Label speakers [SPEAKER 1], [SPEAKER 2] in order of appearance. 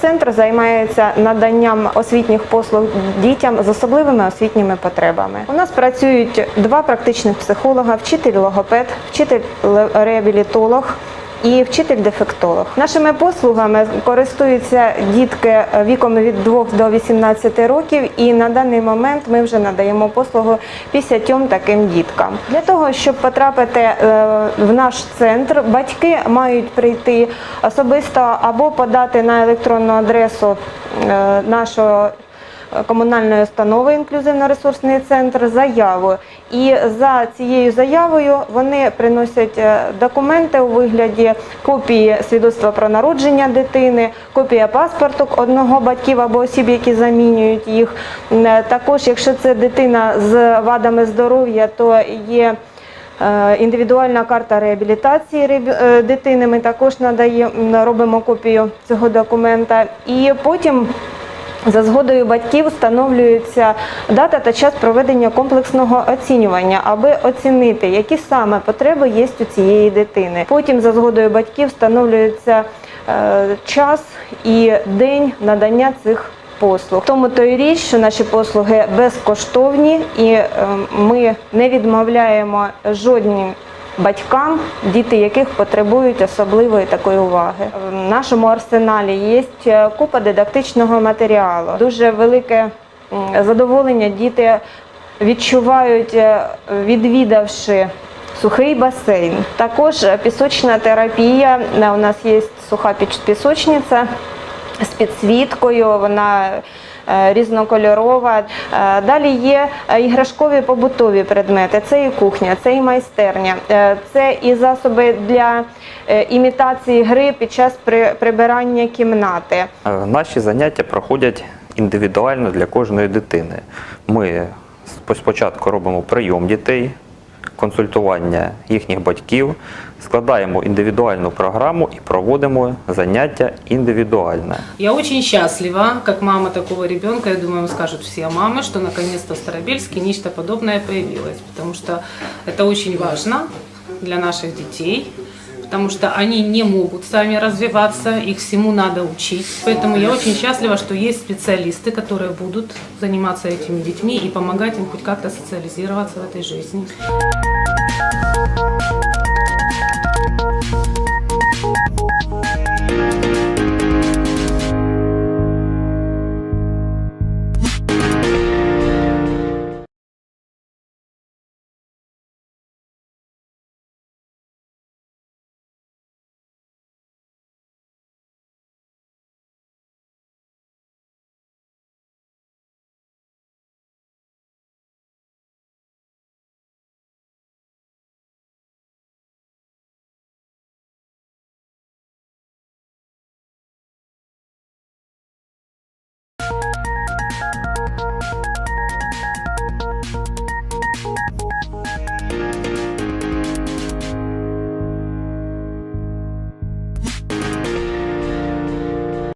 [SPEAKER 1] центр займається наданням освітніх послуг дітям з особливими освітніми потребами. У нас працюють два практичних психолога, вчитель логопед, вчитель реабілітолог. І вчитель-дефектолог. Нашими послугами користуються дітки віком від 2 до 18 років, і на даний момент ми вже надаємо послугу 50 таким діткам. Для того, щоб потрапити е, в наш центр, батьки мають прийти особисто або подати на електронну адресу е, нашого комунальної установи інклюзивно-ресурсний центр заяву. І за цією заявою вони приносять е, документи у вигляді копії свідоцтва про народження дитини, копія паспорту одного батьків або осіб, які замінюють їх. Е, Також, якщо це дитина з вадами здоров'я, то є Е, Індивідуальна карта реабілітації е, дитини. Ми також надаємо, робимо копію цього документа. І потім за згодою батьків встановлюється дата та час проведення комплексного оцінювання, аби оцінити, які саме потреби є у цієї дитини. Потім за згодою батьків встановлюється е, час і день надання цих послуг. Тому то і річ, що наші послуги безкоштовні, і е, ми не відмовляємо жодним батькам, діти яких потребують особливої такої уваги. В нашому арсеналі є е, купа дидактичного матеріалу. Дуже велике задоволення діти відчувають, е, відвідавши сухий басейн. Також е, пісочна терапія. Е, У нас є суха пісочниця з підсвіткою, вона е, різнокольорова. Е, Далі є е, іграшкові побутові предмети. Це і кухня, це і майстерня, е, це і засоби для е, імітації гри під час прибирання кімнати.
[SPEAKER 2] Е, Наші заняття проходять індивідуально для кожної дитини. Ми спочатку робимо прийом дітей, консультування їхніх батьків, складаємо індивідуальну програму і проводимо заняття індивідуальне.
[SPEAKER 3] Я очень счастлива, как мама такого ребенка, я думаю, скажут все мамы, что наконец-то в Старобельске нечто подобное появилось, потому что это очень важно для наших детей, потому что они не могут сами развиваться, их всему надо учить. Поэтому я очень счастлива, что есть специалисты, которые будут заниматься этими детьми и помогать им хоть как-то социализироваться в этой жизни.